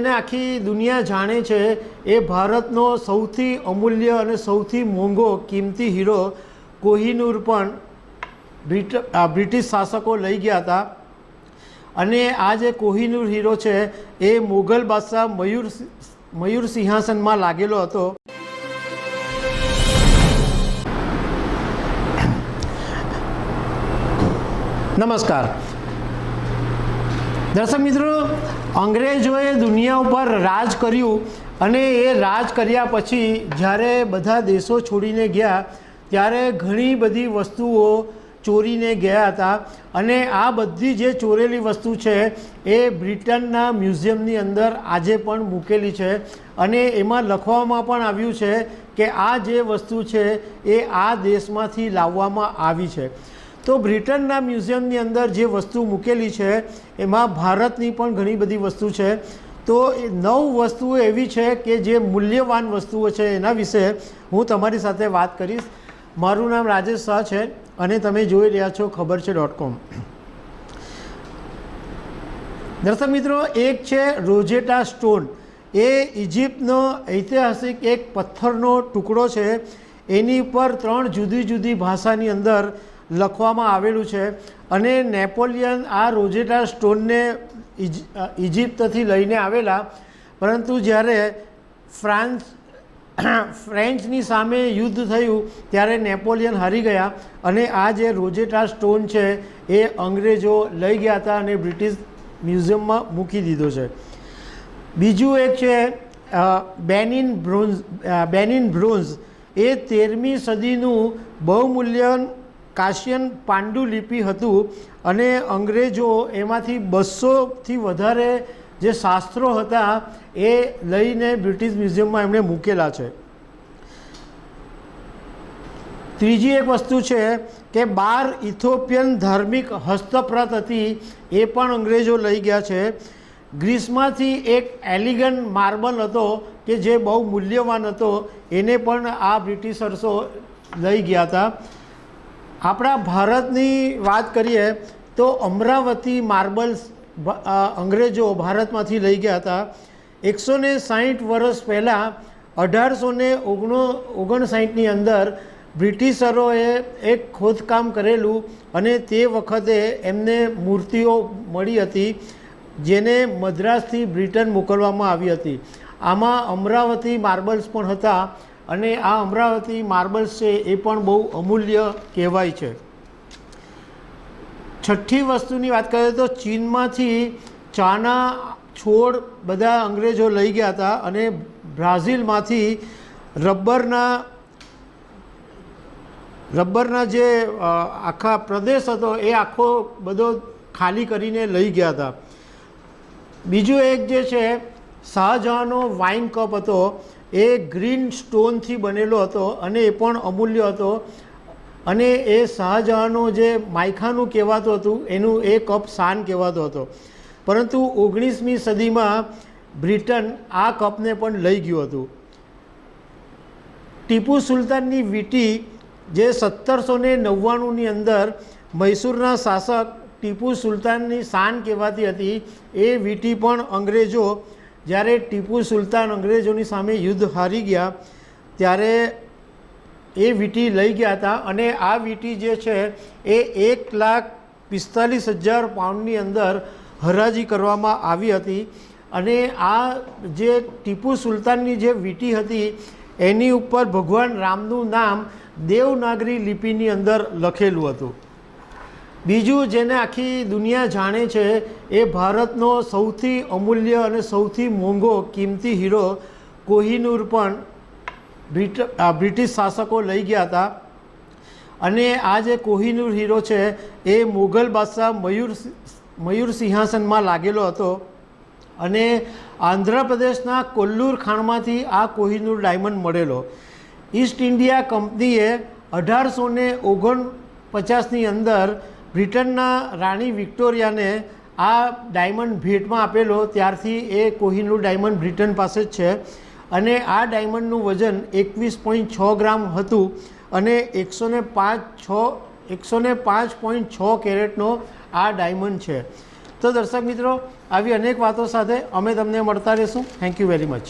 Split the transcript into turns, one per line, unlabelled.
એને આખી દુનિયા જાણે છે, એ ભારતનો સૌથી અમૂલ્ય અને સૌથી મોંઘો કિંમતી હીરો કોહિનૂર પણ બ્રિટિશ શાસકો લઈ ગયા હતા. અને આ જે કોહિનૂર હીરો છે, એ મુઘલ બાદશાહ મયુર મયુર સિંહાસનમાં લાગેલો હતો. નમસ્કાર. દર્શક મિત્રો, અંગ્રેજોએ દુનિયા ઉપર રાજ કર્યું અને એ રાજ કર્યા પછી જ્યારે બધા દેશો છોડીને ગયા, ત્યારે ઘણી બધી વસ્તુઓ ચોરીને ગયા હતા. અને આ બધી જે ચોરેલી વસ્તુ છે, એ બ્રિટનના મ્યુઝિયમની અંદર આજે પણ મૂકેલી છે. અને એમાં લખવામાં પણ આવ્યું છે કે આ જે વસ્તુ છે, એ આ દેશમાંથી લાવવામાં આવી છે. તો બ્રિટનના મ્યુઝિયમની અંદર જે વસ્તુ મૂકેલી છે, એમાં ભારતની પણ ઘણી બધી વસ્તુ છે. તો નવ વસ્તુઓ એવી છે કે જે મૂલ્યવાન વસ્તુઓ છે એના વિશે હું તમારી સાથે વાત કરીશ. મારું નામ રાજેશ શાહ છે અને તમે જોઈ રહ્યા છો ખબર છે ડોટ કોમ દર્શક મિત્રો, એક છે રોજેટા સ્ટોન. એ ઇજિપ્તનો ઐતિહાસિક એક પથ્થરનો ટુકડો છે. એની ઉપર ત્રણ જુદી જુદી ભાષાની અંદર લખવામાં આવેલું છે અને નેપોલિયન આ રોજેટા સ્ટોનને ઇજિપ્તથી લઈને આવેલા. પરંતુ જ્યારે ફ્રાન્સ, ફ્રેન્ચની સામે યુદ્ધ થયું, ત્યારે નેપોલિયન હારી ગયા અને આ જે રોજેટા સ્ટોન છે એ અંગ્રેજો લઈ ગયા હતા અને બ્રિટિશ મ્યુઝિયમમાં મૂકી દીધો છે. બીજું એક છે બેનિન બ્રોન્ઝ બેનિન બ્રોન્ઝ. એ તેરમી સદીનું બહુમૂલ્યન કાશિયન પાંડુલિપિ હતું અને અંગ્રેજો એમાંથી બસોથી વધારે જે શાસ્ત્રો હતા એ લઈને બ્રિટિશ મ્યુઝિયમમાં એમણે મૂકેલા છે. ત્રીજી એક વસ્તુ છે કે બાર ઇથોપિયન ધાર્મિક હસ્તપ્રત હતી એ પણ અંગ્રેજો લઈ ગયા છે. ગ્રીસમાંથી એક એલિગન માર્બલ હતો કે જે બહુ મૂલ્યવાન હતો, એને પણ આ બ્રિટિશર્સો લઈ ગયા હતા. આપણા ભારતની વાત કરીએ તો અમરાવતી માર્બલ્સ અંગ્રેજો ભારતમાંથી લઈ ગયા હતા. એકસો ને સાહીઠ વર્ષ પહેલાં અઢારસો ને ઓગણો ઓગણસાઠની અંદર બ્રિટિશરોએ એક ખોદકામ કરેલું અને તે વખતે એમને મૂર્તિઓ મળી હતી, જેને મદ્રાસથી બ્રિટન મોકલવામાં આવી હતી. આમાં અમરાવતી માર્બલ્સ પણ હતા. અને આ અમરાવતી માર્બલ્સ છે એ પણ બહુ અમૂલ્ય કહેવાય છે. છઠ્ઠી વસ્તુની વાત કરીએ તો ચીનમાંથી ચાના છોડ બધા અંગ્રેજો લઈ ગયા હતા અને બ્રાઝિલમાંથી રબરના રબ્બરના જે આખા પ્રદેશ હતો એ આખો બધો ખાલી કરીને લઈ ગયા હતા. બીજું એક જે છે, શાહજહાંનો વાઇન કપ હતો એ ગ્રીન સ્ટોનથી બનેલો હતો અને એ પણ અમૂલ્ય હતો. અને એ શાહજહાંનો જે માયખાનું કહેવાતું હતું, એનું એ કપ શાન કહેવાતો હતો. પરંતુ ઓગણીસમી સદીમાં બ્રિટન આ કપને પણ લઈ ગયું હતું. ટીપુ સુલતાનની વીંટી, જે સત્તરસો ને નવ્વાણુંની અંદર મૈસૂરના શાસક ટીપુ સુલતાનની શાન કહેવાતી હતી, એ વીંટી પણ અંગ્રેજો જ્યારે ટીપુ સુલતાન અંગ્રેજોની સામે યુદ્ધ હારી ગયા, ત્યારે એ વીંટી લઈ ગયા હતા અને આ વીંટી જે છે એ એક લાખ પિસ્તાલીસ હજાર પાઉન્ડની અંદર હરાજી કરવામાં આવી હતી અને આ જે ટીપુ સુલતાનની જે વીંટી હતી, એની ઉપર ભગવાન રામનું નામ દેવનાગરી લિપિની અંદર લખેલું હતું. બીજું જેને આખી દુનિયા જાણે છે, એ ભારતનો સૌથી અમૂલ્ય અને સૌથી મોંઘો કિંમતી હીરો કોહિનૂર પણ બ્રિટ બ્રિટિશ શાસકો લઈ ગયા હતા. અને આ જે કોહિનૂર હીરો છે, એ મુઘલ બાદશાહ મયુર મયુર સિંહાસનમાં લાગેલો હતો. અને આંધ્રપ્રદેશના કોલ્લુર ખાણમાંથી આ કોહિનૂર ડાયમંડ મળેલો. ઈસ્ટ ઇન્ડિયા કંપનીએ અઢારસો ને ઓગણપચાસની અંદર બ્રિટનના રાણી વિક્ટોરિયાને આ ડાયમંડ ભેટમાં આપેલો, ત્યારથી એ કોહિનૂર ડાયમંડ બ્રિટન પાસે જ છે. અને આ ડાયમંડનું વજન એકવીસ પોઈન્ટ છ ગ્રામ હતું અને એકસો ને પાંચ છ એકસો ને પાંચ પોઈન્ટ છ કેરેટનો આ ડાયમંડ છે. તો દર્શક મિત્રો, આવી અનેક વાતો સાથે અમે તમને મળતા રહીશું. Thank you very much